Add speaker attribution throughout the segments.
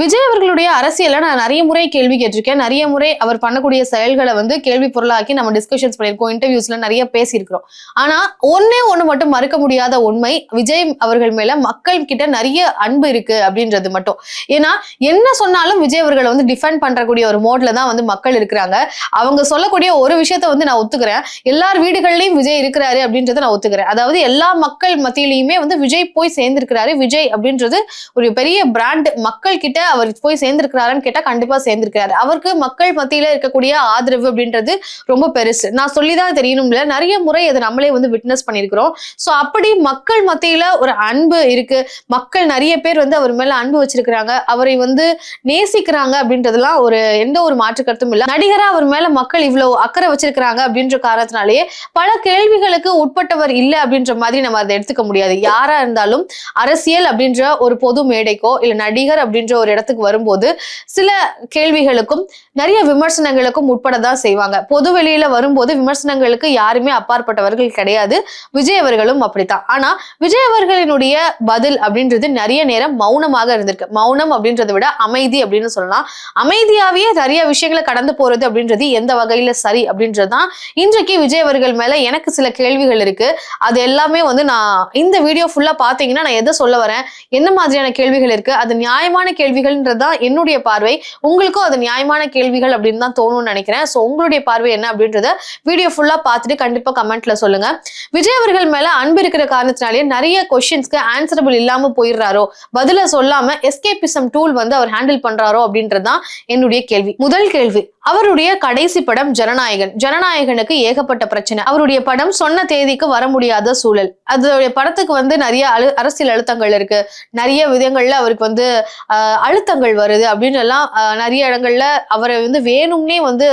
Speaker 1: விஜய் அவர்களுடைய அரசியலை நான் நிறைய முறை கேள்வி கேட்டிருக்கேன். நிறைய முறை அவர் பண்ணக்கூடிய செயல்களை வந்து கேள்வி பொருளாக்கி நம்ம டிஸ்கஷன்ஸ் பண்ணியிருக்கோம் இன்டர்வியூஸ்ல நிறைய பேசியிருக்கிறோம். ஆனா ஒன்னே ஒண்ணு மட்டும் மறுக்க முடியாத உண்மை விஜய் அவர்கள் மேல மக்கள் கிட்ட நிறைய அன்பு இருக்கு அப்படின்றது மட்டும். ஏன்னா என்ன சொன்னாலும் விஜய் அவர்களை வந்து டிஃபெண்ட் பண்றக்கூடிய ஒரு மோட்ல தான் வந்து மக்கள் இருக்கிறாங்க. அவங்க சொல்லக்கூடிய ஒரு விஷயத்த வந்து நான் ஒத்துக்கிறேன். எல்லார் வீடுகள்லயும் விஜய் இருக்கிறாரு அப்படின்றத நான் ஒத்துக்கிறேன். அதாவது எல்லா மக்கள் மத்தியிலையுமே வந்து விஜய் போய் சேர்ந்திருக்கிறாரு விஜய் அப்படின்றது ஒரு பெரிய பிராண்ட் மக்கள் கிட்ட அவர் போய் சேர்ந்திருக்கிறாரான்னு கேட்டா கண்டிப்பா சேர்ந்திருக்கிறாரு. அவருக்கு மக்கள் மத்தியில இருக்கக்கூடிய ஆதரவு அப்படின்றது ரொம்ப பெருசு. நான் சொல்லிதான் தெரியணும்ல. நிறைய முறை அதை நம்மளே வந்து விட்னஸ் பண்ணியிருக்கிறோம். சோ அப்படி மக்கள் மத்தியில ஒரு அன்பு இருக்கு. மக்கள் நிறைய பேர் வந்து அவர் மேல அன்பு வச்சிருக்கிறாங்க. அவரை வந்து நேசிக்கிறாங்க அப்படின்றதுலாம் ஒரு எந்த ஒரு மாற்று கருத்தும் இல்லை. நடிகரா அவர் மேல மக்கள் இவ்வளவு அக்கறை வச்சிருக்கிறாங்க அப்படின்ற காரணத்தினாலேயே பல கேள்விகளுக்கு உட்பட்டவர் இல்லை அப்படின்ற மாதிரி நம்ம அதை எடுத்துக்க முடியாது. யாரா இருந்தாலும் அரசியல் அப்படின்ற ஒரு பொது மேடைக்கோ இல்ல நடிகர் அப்படின்ற ஒரு இடத்துக்கு வரும்போது சில கேள்விகளுக்கும் நிறைய விமர்சனங்களுக்கும் உட்பட தான் செய்வாங்க. பொது வெளியில வரும்போது விமர்சனங்களுக்கு யாருமே அப்பாற்பட்டவர்கள் கிடையாது. விஜய் அவர்களும் அப்படித்தான். ஆனா விஜய் அவர்களினுடைய பதில் அப்படின்றது நிறைய நேரம் மௌனமாக இருந்திருக்கு. மௌனம் அப்படின்றத விட அமைதி அப்படின்னு சொல்லலாம். அமைதியாவே நிறைய விஷயங்களை கடந்து போறது அப்படின்றது எந்த வகையில சரி அப்படின்றதுதான் இன்றைக்கு விஜய் அவர்கள் மேல எனக்கு சில கேள்விகள் இருக்கு. அது எல்லாமே வந்து நான் இந்த வீடியோ ஃபுல்லா பாத்தீங்கன்னா நான் எதை சொல்ல வரேன்? என்ன மாதிரியான கேள்விகள் இருக்கு? அது நியாயமான கேள்விகள் கேள்விகள்ன்றது தான் என்னுடைய பார்வை. உங்களுக்கும் அது நியாயமான கேள்விகள் அப்படின்னு தான் தோணும்னு நினைக்கிறேன். ஸோ உங்களுடைய பார்வை என்ன அப்படின்றத வீடியோ ஃபுல்லா பார்த்துட்டு கண்டிப்பாக கமெண்ட்ல சொல்லுங்க. விஜய் அவர்கள் மேல அன்பு இருக்கிற காரணத்தினாலேயே நிறைய கொஸ்டின்ஸ்க்கு ஆன்சரபிள் இல்லாம போயிடுறாரோ? பதில சொல்லாம எஸ்கேபிசம் டூல் வந்து அவர் ஹேண்டில் பண்றாரோ அப்படின்றதுதான் என்னுடைய கேள்வி. முதல் கேள்வி அவருடைய கடைசி படம் ஜனநாயகன். ஜனநாயகனுக்கு ஏகப்பட்ட பிரச்சனை. அவருடைய படம் சொன்ன தேதிக்கு வர முடியாத சூழல். அதோடைய படத்துக்கு வந்து நிறைய அழு அரசியல் அழுத்தங்கள் இருக்கு. நிறைய விதங்கள்ல அவருக்கு வந்து ஆஹ், அழுத்தங்கள் வருது அப்படின்னு எல்லாம் நிறைய இடங்கள்ல அவரை வந்து வேணும்னே வந்து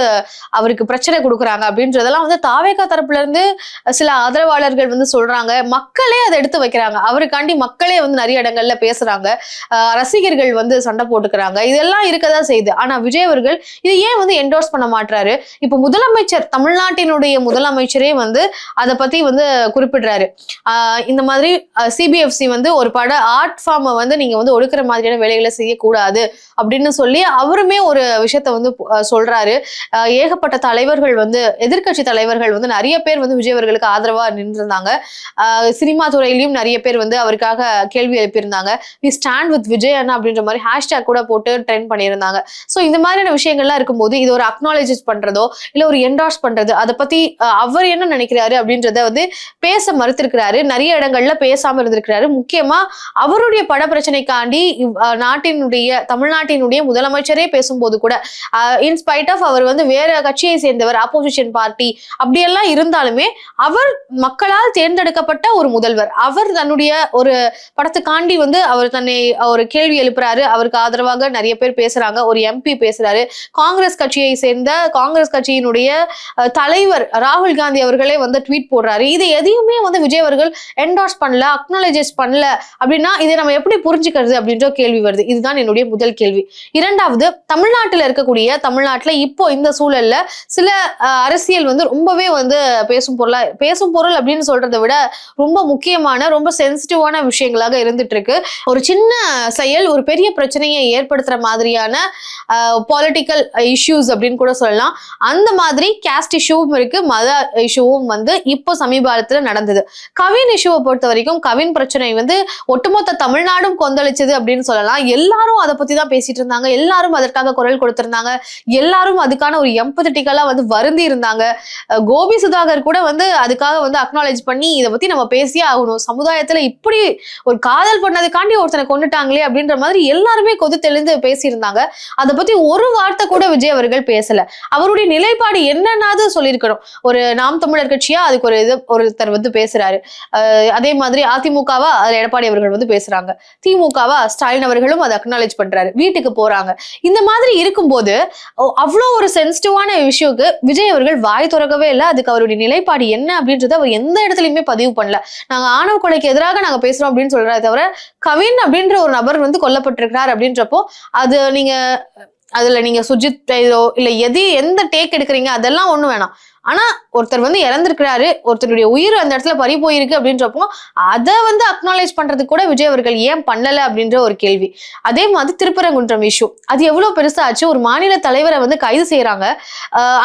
Speaker 1: அவருக்கு பிரச்சனை கொடுக்குறாங்க அப்படின்றதெல்லாம் வந்து தாவேகா தரப்புல இருந்து சில ஆதரவாளர்கள் வந்து சொல்றாங்க. மக்களே அதை எடுத்து வைக்கிறாங்க. அவருக்காண்டி மக்களே வந்து நிறைய இடங்கள்ல பேசுறாங்க. ரசிகர்கள் வந்து சண்டை போட்டுக்கிறாங்க. இதெல்லாம் இருக்கதான் செய்யுது. ஆனா விஜய் அவர்கள் இது ஏன் வந்து என்டோர்ஸ் பண்ண மாட்டாரு இப்போ முதலமைச்சர் தமிழ்நாட்டினுடைய முதலமைச்சரே வந்து அதை பத்தி வந்து குறிப்பிடுறாரு. இந்த மாதிரி சிபிஎஃப்சி வந்து ஒரு பட ஆர்ட் ஃபார்மை வந்து நீங்க வந்து ஒடுக்கிற மாதிரியான வேலைகளை செய்யக்கூடாது அப்படின்னு சொல்லி அவருமே ஒரு விஷயத்த வந்து சொல்றாரு. ஏகப்பட்ட தலைவர்கள் வந்து எதிர்க்கட்சி தலைவர்கள் வந்து நிறைய பேர் வந்து விஜய் அவர்களுக்கு ஆதரவா நின்றிருந்தாங்க. சினிமா துறையிலையும் நிறைய பேர் வந்து அவருக்காக கேள்வி எழுப்பியிருந்தாங்க. வி ஸ்டாண்ட் வித் விஜய் அண்ணா அப்படின்ற மாதிரி ஹேஷ்டேக் கூட போட்டு ட்ரெண்ட் பண்ணியிருந்தாங்க. ஸோ இந்த மாதிரியான விஷயங்கள்லாம் இருக்கும்போது இது ஒரு அக்னாலஜி பண்றதோ இல்ல ஒரு என்டார்ஸ் பண்றது அதை பத்தி அவர் என்ன நினைக்கிறாரு அப்படின்றத வந்து பேச மறுத்திருக்கிறாரு. நிறைய இடங்கள்ல பேசாம இருந்திருக்கிறாரு. முக்கியமா அவருடைய பட பிரச்சனைக்காண்டி நாட்டினுடைய தமிழ்நாட்டினுடைய முதலமைச்சரே பேசும்போது கூட இன்ஸ்பைட் ஆஃப் அவர் வந்து வேற கட்சியை சேர்ந்தவர் ஆப்போசிஷன் பார்ட்டி அப்படியெல்லாம் இருந்தாலுமே அவர் மக்களால் தேர்ந்தெடுக்கப்பட்ட ஒரு முதல்வர். அவர் தன்னுடைய ஒரு படத்துக்காண்டி வந்து அவர் தன்னை ஒரு கேள்வி எழுப்புறாரு. அவருக்கு ஆதரவாக நிறைய பேர் பேசுறாங்க. ஒரு எம்பி பேசுறாரு. காங்கிரஸ் கட்சி கட்சியை சேர்ந்த காங்கிரஸ் கட்சியினுடைய தலைவர் ராகுல் காந்தி அவர்களே வந்து ட்வீட் போடுறாரு. இது எதையுமே வந்து விஜய் அவர்கள் என்டார்ஸ் பண்ணல அக்னாலஜஸ் பண்ணல அப்படின்னா இதை நம்ம எப்படி புரிஞ்சுக்கிறது அப்படின்ற கேள்வி வருது. இதுதான் என்னுடைய முதல் கேள்வி. இரண்டாவது தமிழ்நாட்டில் இருக்கக்கூடிய தமிழ்நாட்டில் இப்போ இந்த சூழல்ல சில அரசியல் வந்து ரொம்பவே வந்து பேசும் பொருளா பேசும் பொருள் அப்படின்னு சொல்றதை விட ரொம்ப முக்கியமான ரொம்ப சென்சிட்டிவான விஷயங்களாக இருந்துட்டு இருக்கு ஒரு சின்ன செயல் ஒரு பெரிய பிரச்சனையை ஏற்படுத்துற மாதிரியான பாலிட்டிக்கல் இஷ்யூஸ் அப்படின்னு கூட சொல்லலாம். அந்த மாதிரி கேஸ்ட் இஷ்யூவும் இருக்கு. மத இஷ்யூவும் வந்து இப்போ சமீபத்தில் நடந்தது. கவின் இஷ்யூவை பொறுத்த வரைக்கும் கவின் பிரச்சனை வந்து ஒட்டுமொத்த தமிழ்நாடும் கொந்தளிச்சது அப்படின்னு சொல்லலாம். எல்லாரும் அதை பத்தி தான் பேசிட்டு இருந்தாங்க. எல்லாரும் அதற்காக குரல் கொடுத்திருந்தாங்க. எல்லாரும் அதுக்கான ஒரு எம்பத்தட்டிக்கலா வந்து வருந்தி இருந்தாங்க. கோபி சுதாகர் கூட வந்து அதுக்காக வந்து அக்னாலேஜ் பண்ணி இதை பத்தி நம்ம பேசியே ஆகணும். சமுதாயத்துல இப்படி ஒரு காதல் பண்ணதுக்காண்டி ஒருத்தனை கொண்டுட்டாங்களே அப்படின்ற மாதிரி எல்லாருமே கொது தெளிந்து பேசியிருந்தாங்க. அதை பத்தி ஒரு வார்த்தை கூட விஜய் அவர்கள் பேசல. அவருடைய நிலைப்பாடு என்னன்னாவது சொல்லியிருக்கணும். ஒரு நாம் தமிழர் கட்சியா அதுக்கு ஒரு இது ஒருத்தர் வந்து பேசுறாரு. அதே மாதிரி அதிமுகவா அதுல எடப்பாடி அவர்கள் வந்து பேசுறாங்க. திமுகவா ஸ்டாலின் அவர்களும் அதை அக்னாலேஜ் பண்றாரு. வீட்டுக்கு போறாங்க. இந்த மாதிரி இருக்கும்போது அவ்வளோ ஒரு சென்சிட்டிவான விஷயத்துக்கு விஜய் அவர்கள் வாய் திறக்கவே இல்லை. அதுக்கு அவருடைய நிலைப்பாடு என்ன அப்படின்றத அவர் எந்த இடத்துலயுமே பதிவு பண்ணல. நாங்க ஆணவ கொலைக்கு எதிராக நாங்க பேசுறோம் அப்படின்னு சொல்றாரு தவிர கவின் அப்படின்ற ஒரு நபர் வந்து கொல்லப்பட்டிருக்கிறார் அப்படின்றப்போ அது நீங்க அதுல நீங்க சுஜித் இதோ இல்ல எது எந்த டேக் எடுக்கிறீங்க அதெல்லாம் ஒண்ணும் வேணாம். ஆனா ஒருத்தர் வந்து இறந்திருக்கிறாரு ஒருத்தருடைய உயிர் அந்த இடத்துல பறி போயிருக்கு அப்படின்றப்போ அதை வந்து அக்னாலேஜ் பண்றதுக்கு கூட விஜய் அவர்கள் ஏன் பண்ணல அப்படின்ற ஒரு கேள்வி. அதே மாதிரி திருப்பரங்குன்றம் இஷ்யூ அது எவ்வளவு பெருசாச்சு? ஒரு மாநில தலைவரை வந்து கைது செய்யறாங்க.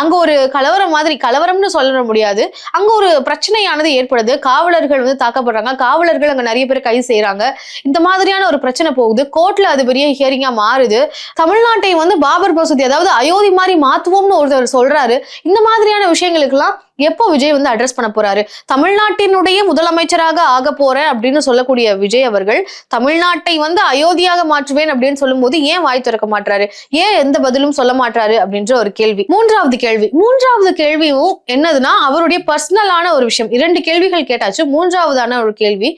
Speaker 1: அங்க ஒரு கலவரம் மாதிரி கலவரம்னு சொல்ல முடியாது. அங்க ஒரு பிரச்சனையானது ஏற்படுது. காவலர்கள் வந்து தாக்கப்படுறாங்க. காவலர்கள் அங்க நிறைய பேர் கைது செய்யறாங்க. இந்த மாதிரியான ஒரு பிரச்சனை போகுது. கோர்ட்ல அது பெரிய ஹியரிங்கா மாறுது. தமிழ்நாட்டை வந்து பாபர் மசூதி அதாவது அயோத்தி மாதிரி மாத்துவோம்னு ஒருத்தர் சொல்றாரு. இந்த மாதிரியான விஷயம் விஷயங்களுக்கெல்லாம் எப்போ விஜய் வந்து அட்ரஸ் பண்ண போறாரு? தமிழ்நாட்டினுடைய முதலமைச்சராக ஆக போறேன் அப்படின்னு சொல்லக்கூடிய விஜய் அவர்கள் தமிழ்நாட்டை வந்து அயோத்தியாக மாற்றுவேன் அப்படின்னு சொல்லும்போது ஏன் வாய் திறக்க மாட்டாரு ஏன் எந்த பதிலும் சொல்ல மாட்டாரு அப்படின்ற ஒரு கேள்வி. மூன்றாவது கேள்வி. மூன்றாவது கேள்வியும் என்னதுன்னா அவருடைய பர்சனலான ஒரு விஷயம். இரண்டு கேள்விகள் கேட்டாச்சு. மூன்றாவதான ஒரு கேள்வி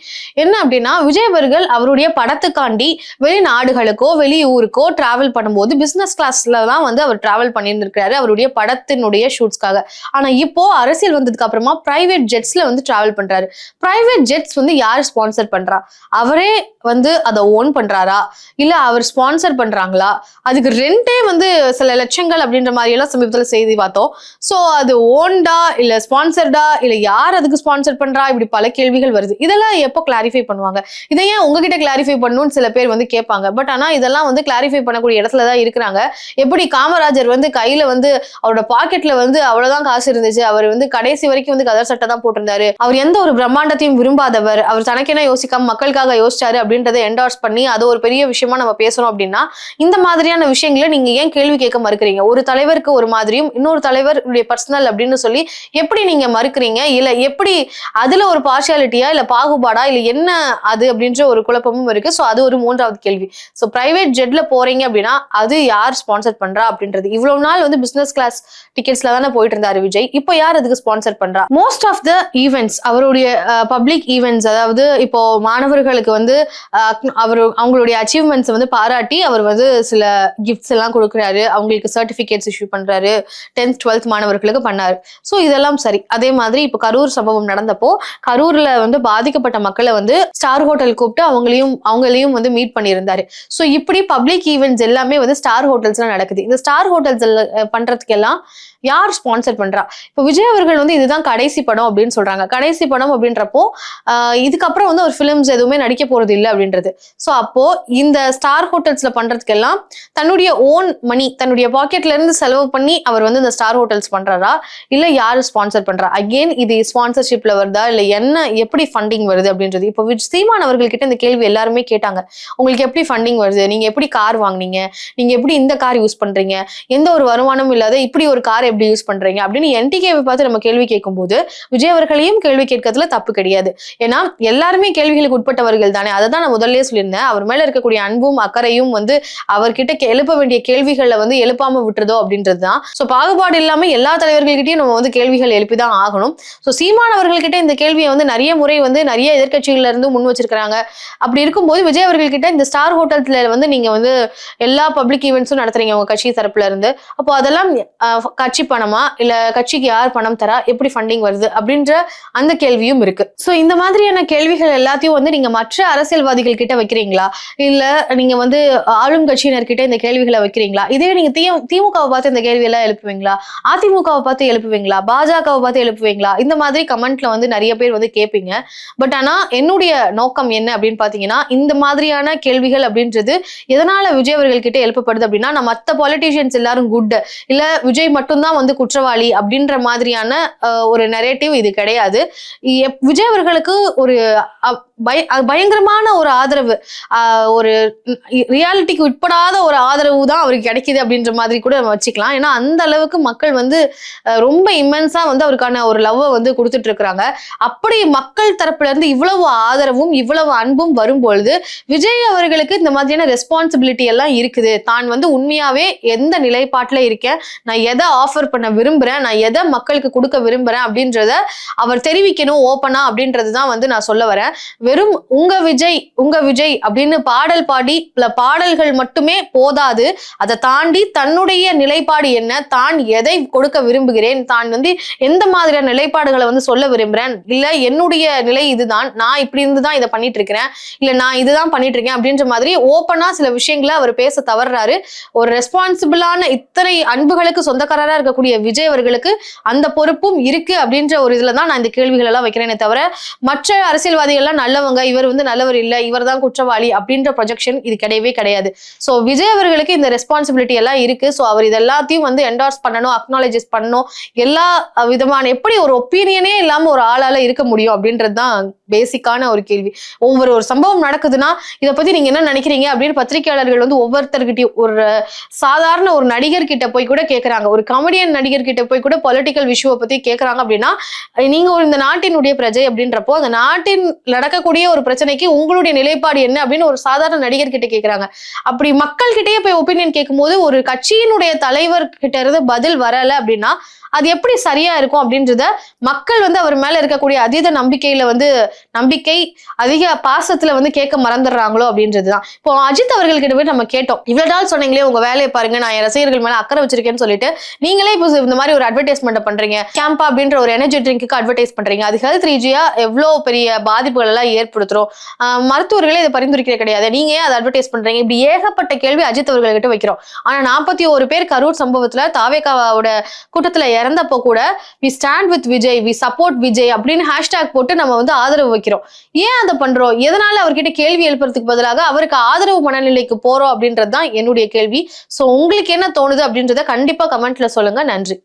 Speaker 1: என்ன அப்படின்னா விஜய் அவர்கள் அவருடைய படத்துக்காண்டி வெளிநாடுகளுக்கோ வெளியூருக்கோ டிராவல் பண்ணும்போது பிசினஸ் கிளாஸ்ல தான் வந்து அவர் டிராவல் பண்ணியிருந்திருக்கிறாரு அவருடைய படத்தினுடைய ஷூட்ஸ்க்காக ஆனா இப்போ அரசியல் வந்ததுக்கு அப்புறமா பிரைவேட் ஜெட்ஸ்ல வந்து டிராவல் பண்றாரு. பிரைவேட் ஜெட்ஸ் வந்து யார் ஸ்பான்சர் பண்றா? அவரே வந்து அதை ஓன் பண்றாரா? இல்ல அவர் ஸ்பான்சர் பண்றாங்களா? அதுக்கு ரெண்டே வந்து சில லட்சங்கள் அப்படின்ற மாதிரி எல்லாம் சமீபத்துல செய்தி பார்த்தோம். சோ அது ஓன்டா இல்ல ஸ்பான்சர்டா இல்ல யார் அதுக்கு ஸ்பான்சர் பண்றா? இப்படி பல கேள்விகள் வருது. இதெல்லாம் எப்போ கிளாரிஃபை பண்ணுவாங்க? இதை ஏன் உங்ககிட்ட கிளாரிஃபை பண்ணணும்னு சில பேர் வந்து கேட்பாங்க. பட் ஆனா இதெல்லாம் வந்து கிளாரிஃபை பண்ணக்கூடிய இடத்துல தான் இருக்கிறாங்க. எப்படி காமராஜர் வந்து கையில வந்து அவரோட பாக்கெட்ல வந்து அவ்வளவுதான் காசு இருந்துச்சு அவர் வந்து கடைசி வரைக்கும் வந்து கதர் சட்டை தான் போட்டிருந்தாரு. அவர் எந்த ஒரு பிரம்மாண்டத்தையும் விரும்பாதவர். அவர் தனக்கென யோசிக்காம மக்களுக்காக யோசிச்சாரு அப்படின்றத என்டார்ஸ் பண்ணி அது ஒரு பெரிய விஷயமா நம்ம பேசுறோம் அப்படின்னா இந்த மாதிரியான விஷயங்களை நீங்க ஏன் கேள்வி கேட்க மறுக்கிறீங்க? ஒரு தலைவருக்கு ஒரு மாதிரியும் இன்னொரு தலைவருடைய பர்சனல் அப்படின்னு சொல்லி எப்படி நீங்க மறுக்கிறீங்க? இல்ல எப்படி அதுல ஒரு பார்ஷியாலிட்டியா இல்ல பாகுபாடா இல்ல என்ன அது அப்படின்ற ஒரு குழப்பமும் இருக்கு. ஸோ அது ஒரு மூன்றாவது கேள்வி. சோ பிரைவேட் ஜெட்ல போறீங்க அப்படின்னா அது யார் ஸ்பான்சர் பண்றா அப்படின்றது. இவ்வளவு நாள் வந்து பிசினஸ் கிளாஸ் டிக்கெட்ஸ்ல தானே போயிட்டு இருந்தாரு விஜய். இப்போ யார் அதுக்கு ஸ்பான்சர் பண்றா. மோஸ்ட் ஆஃப் த ஈவெண்ட்ஸ் அவருடைய பப்ளிக் ஈவெண்ட்ஸ் அதாவது இப்போ மாணவர்களுக்கு வந்து அவர் அவங்களுடைய அச்சீவ்மெண்ட்ஸ் வந்து பாராட்டி அவர் வந்து சில கிஃப்ட்ஸ் எல்லாம் கொடுக்குறாரு. அவங்களுக்கு சர்டிபிகேட்ஸ் இஷ்யூ பண்றாரு. டென்த் டுவெல்த் மாணவர்களுக்கு பண்ணாரு. ஸோ இதெல்லாம் சரி. அதே மாதிரி இப்போ கரூர் சம்பவம் நடந்தப்போ கரூர்ல வந்து பாதிக்கப்பட்ட மக்களை வந்து ஸ்டார் ஹோட்டல் கூப்பிட்டு அவங்களையும் அவங்களையும் வந்து மீட் பண்ணியிருந்தாரு. ஸோ இப்படி பப்ளிக் ஈவெண்ட்ஸ் எல்லாமே வந்து ஸ்டார் ஹோட்டல்ஸ்ல நடக்குது. இந்த ஸ்டார் ஹோட்டல்ஸ் பண்றதுக்கெல்லாம் யார் ஸ்பான்சர் பண்றா? இப்போ விஜய் அவர்கள் வந்து இதுதான் கடைசி படம் அப்படின்னு சொல்றாங்க. கடைசி படம் அப்படின்றப்போ இதுக்கப்புறம் வந்து ஒரு ஃபிலிம்ஸ் எதுவுமே நடிக்க போறது இல்லை அப்படின்றது. ஸோ அப்போ இந்த ஸ்டார் ஹோட்டல்ஸ்ல பண்றதுக்கெல்லாம் தன்னுடைய ஓன் மணி தன்னுடைய பாக்கெட்ல இருந்து செலவு பண்ணி அவர் வந்து இந்த ஸ்டார் ஹோட்டல்ஸ் பண்றாரா? இல்ல யாரு ஸ்பான்சர் பண்றா? அகெயின் இது ஸ்பான்சர்ஷிப்ல வருதா? இல்ல என்ன எப்படி ஃபண்டிங் வருது அப்படின்றது? இப்போ விஜ் சீமான் அவர்கள்கிட்ட இந்த கேள்வி எல்லாருமே கேட்டாங்க. உங்களுக்கு எப்படி ஃபண்டிங் வருது? நீங்க எப்படி கார் வாங்குனீங்க? நீங்க எப்படி இந்த கார் யூஸ் பண்றீங்க? எந்த ஒரு வருமானமும் இல்லாத இப்படி ஒரு கார் எப்படி யூஸ் பண்றீங்க? அப்படின்னு என்டிகேவை பார்த்து நம்ம கேள்வி கேட்கும்போது விஜய் அவர்களையும் கேள்வி கேட்கறதுல தப்பு கிடையாது. ஏன்னா எல்லாருமே கேள்விகளுக்கு உட்பட்டவர்கள் தானே. அதை தான் நான் முதல்ல சொல்லியிருந்தேன். அவர் மேல இருக்கக்கூடிய அன்பும் அக்கறையும் வந்து அவர்கிட்ட எழுப்ப வேண்டிய கேள்விகளை வந்து எழுப்பாம விட்டுறதோ அப்படின்றது தான். ஸோ பாகுபாடு இல்லாம எல்லா தலைவர்கள்கிட்டயும் நம்ம வந்து கேள்விகள் எழுப்பி தான் ஆகணும். ஸோ சீமான் அவர்கள்கிட்ட இந்த கேள்வியை வந்து நிறைய முறை வந்து நிறைய எதிர்க்கட்சிகள்ல இருந்து முன் வச்சிருக்கிறாங்க. அப்படி இருக்கும்போது விஜய் அவர்கள்கிட்ட இந்த ஸ்டார் ஹோட்டல்ல வந்து நீங்க வந்து எல்லா பப்ளிக் ஈவெண்ட்ஸும் நடத்துறீங்க உங்க கட்சி தரப்புல இருந்து. அப்போ அதெல்லாம் கட்சி பணமா? இல்ல கட்சிக்கு யார் பணம்? தரா? எப்படி ஃபண்டிங் வருது? அப்படின்ற அந்த கேள்வியும் இருக்கு. ஸோ இந்த மாதிரியான கேள்விகள் எல்லாத்தையும் வந்து நீங்க மற்ற அரசியல்வாதிகள் கிட்ட வைக்கிறீங்களா? இல்ல நீங்க வந்து ஆளும் கட்சியினர்கிட்ட இந்த கேள்விகளை வைக்கிறீங்களா? இதே நீங்க திமுகவை பார்த்து இந்த கேள்வி எல்லாம் எழுப்புவீங்களா? அதிமுகவை பார்த்து எழுப்புவீங்களா? பாஜகவை பார்த்து எழுப்புவீங்களா? இந்த மாதிரி கமெண்ட்ல வந்து நிறைய பேர் வந்து கேட்பீங்க பட் ஆனா என்னுடைய நோக்கம் என்ன அப்படின்னு பாத்தீங்கன்னா இந்த மாதிரியான கேள்விகள் அப்படின்றது எதனால விஜய் அவர்கள் கிட்ட எழுப்பப்படுது அப்படின்னா நான் மத்த பாலிட்டிஷியன்ஸ் எல்லாரும் குட் இல்ல விஜய் மட்டும்தான் வந்து குற்றவாளி அப்படின்ற மாதிரியான மாதிரியான ஒரு நெரேட்டிவ் இது கிடையாது. எப்- விஜய் அவர்களுக்கு ஒரு பய- பயங்கரமான ஒரு ஆதரவு. ஒரு ரியாலிட்டிக்கு உட்படாத ஒரு ஆதரவு தான் அவருக்கு கிடைக்குது அப்படின்ற மாதிரி கூட நம்ம வச்சுக்கலாம். ஏன்னா அந்த அளவுக்கு மக்கள் வந்து ரொம்ப இம்மென்ஸா வந்து அவருக்கான ஒரு லவ்வை வந்து கொடுத்துட்டு இருக்கிறாங்க. அப்படி மக்கள் தரப்புல இருந்து இவ்வளவு ஆதரவும் இவ்வளவு அன்பும் வரும்பொழுது விஜய் அவர்களுக்கு இந்த மாதிரியான ரெஸ்பான்சிபிலிட்டி எல்லாம் இருக்குது. தான் வந்து உண்மையாவே எந்த நிலைப்பாட்டில் இருக்கேன்? நான் எதை ஆஃபர் பண்ண விரும்புறேன்? நான் எதை மக்களுக்கு கொடுக்க விரும்புறேன் அப்படின்றத அவர் தெரிவிக்கணும் ஓப்பனா அப்படின்றது தான் வந்து நான் சொல்ல வரேன். வெறும் உங்க விஜய் உங்க விஜய் அப்படின்னு பாடல் பாடி பாடல்கள் மட்டுமே போதாது. அதை தாண்டி தன்னுடைய நிலைப்பாடு என்ன தான் எதை கொடுக்க விரும்புகிறேன் தான் வந்து எந்த மாதிரியான நிலைப்பாடுகளை வந்து சொல்ல விரும்புறேன் இல்ல என்னுடைய நிலை இதுதான் நான் இப்படி இருந்து தான் இதை பண்ணிட்டு இருக்கிறேன் இல்ல நான் இதுதான் பண்ணிட்டு இருக்கேன் அப்படின்ற மாதிரி ஓப்பனா சில விஷயங்களை அவர் பேச தவறாரு. ஒரு ரெஸ்பான்சிபிளான இத்தனை அன்புகளுக்கு சொந்தக்காரரா இருக்கக்கூடிய விஜய் அவர்களுக்கு அந்த பொறுப்பும் இருக்கு அப்படின்ற ஒரு இதுல தான் நான் இந்த கேள்விகள் எல்லாம் வைக்கிறேனே தவிர மற்ற அரசியல்வாதிகள்லாம் நல்லவங்க இவர் வந்து நல்லவர் இல்ல இவர் தான் குற்றவாளி அப்படின்ற ப்ரொஜெக்ஷன் இது கிடையவே கிடையாது. சோ விஜய் அவர்களுக்கு இந்த ரெஸ்பான்சிபிலிட்டி எல்லாம் இருக்கு. சோ அவர் இது எல்லாத்தையும் வந்து என்டார்ஸ் பண்ணணும் அக்னாலஜஸ் பண்ணணும். எல்லா விதமான எப்படி ஒரு ஒப்பீனியனே இல்லாம ஒரு ஆளால இருக்க முடியும் அப்படின்றது தான் பேசிக்கான ஒரு கேள்வி. ஒவ்வொரு ஒரு சம்பவம் நடக்குதுன்னா இதை பத்தி நீங்க என்ன நினைக்கிறீங்க அப்படின்னு பத்திரிகையாளர்கள் வந்து ஒவ்வொருத்தர்கிட்டயும் ஒரு சாதாரண ஒரு நடிகர் கிட்ட போய் கூட கேட்கறாங்க ஒரு காமெடியன் நடிகர் கிட்ட போய் கூட பொலிட்டிக்கல் விஷுவை பத்தி கேக்குறாங்க அப்படின்னா நீங்க ஒரு இந்த நாட்டினுடைய பிரஜை அப்படின்றப்போ அந்த நாட்டின் நடக்கக்கூடிய ஒரு பிரச்சனைக்கு உங்களுடைய நிலைப்பாடு என்ன அப்படின்னு ஒரு சாதாரண நடிகர் கிட்ட கேக்குறாங்க. அப்படி மக்கள் கிட்டேயே போய் ஒப்பீனியன் கேட்கும்போது ஒரு கட்சியினுடைய தலைவர் கிட்ட இருந்து பதில் வரல அப்படின்னா அது எப்படி சரியா இருக்கும் அப்படின்றத மக்கள் வந்து அவர் மேல இருக்கக்கூடிய அதீத நம்பிக்கையில வந்து நம்பிக்கை அதிக பாசத்துல வந்து கேட்க மறந்துடுறாங்களோ அப்படின்றதுதான். இப்போ அஜித் அவர்கள்கிட்ட போய் நம்ம கேட்டோம். இவ்வளவு நாள் சொன்னீங்களே உங்க வேலையை பாருங்க நான் என் ரசிகர்கள் மேல அக்கறை வச்சிருக்கேன்னு சொல்லிட்டு நீங்களே இப்போ இந்த மாதிரி ஒரு அட்வர்டைஸ்மெண்ட் பண்றீங்க. கேம்பா அப்படின்ற ஒரு எனர்ஜி ட்ரிங்க்கு அட்வர்டைஸ் பண்றீங்க. அது ஹெல்த் ரீஜியா எவ்வளவு பெரிய பாதிப்புகள் எல்லாம் ஏற்படுத்துறோம்? மருத்துவர்களே இதை பரிந்துரைக்கிற கிடையாது. நீங்க ஏன் அதை அட்வர்டைஸ் பண்றீங்க? இப்படி ஏகப்பட்ட கேள்வி அஜித் அவர்கள்கிட்ட வைக்கிறோம். ஆனா நாற்பத்தி ஒரு பேர் கரூர் சம்பவத்துல தாவேகாவோட கூட்டத்துல இறந்தப்போ கூட we stand with Vijay we support Vijay அப்படின்னு ஹேஷ்டேக் போட்டு நம்ம வந்து ஆதரவு வைக்கிறோம். ஏன் அதை பண்றோம்? எதனால அவர்கிட்ட கேள்வி எழுப்புறதுக்கு பதிலாக அவருக்கு ஆதரவு மனநிலைக்கு போறோம் அப்படின்றது தான் என்னுடைய கேள்வி. ஸோ உங்களுக்கு என்ன தோணுது அப்படின்றத கண்டிப்பா கமெண்ட்ல சொல்லுங்க. நன்றி.